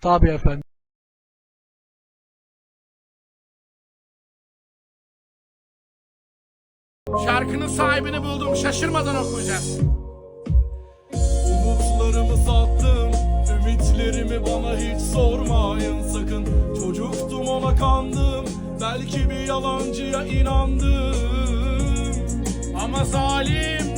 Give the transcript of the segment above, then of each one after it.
Tabii efendim. Şarkının sahibini buldum. Şaşırmadan okuyacağız. Umutlarımı sattım Ümitlerimi bana hiç sormayın sakın Çocuktum ona kandım Belki bir yalancıya inandım Ama zalimdin.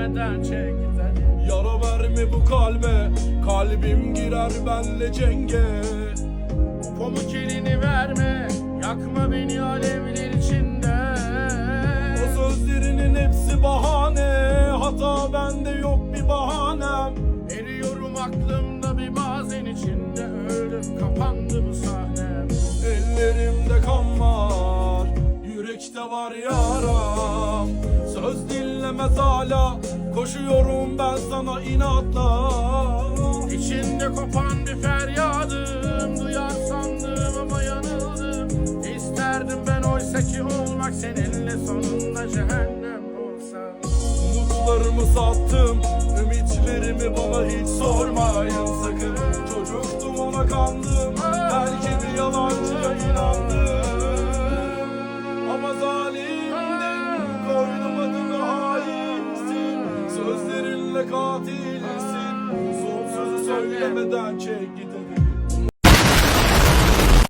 Söylemeden çek gidelim. Yara verme bu kalbe Kalbim girer benle cenge Pamuk elini verme. Yakma beni alevler içinde. O sözlerinin hepsi bahane Hata bende yok bir bahanem Eriyorum aklımda bir bazen içinde. Ölüm kapandı bu sahnem. Ellerimde kan var Yürekte var yaram Söz dinlemez hala Koşuyorum ben sana inatla. İçinde kopan bir feryadım. Duyar sandım ama yanıldım. İsterdim ben oysa ki olmak seninle sonunda cehennem olsa. Umutlarımı sattım Ümitlerimi bana hiç sormayın sakın. Çocuktum ona kandım katilsin. Son sözü söylemeden çek git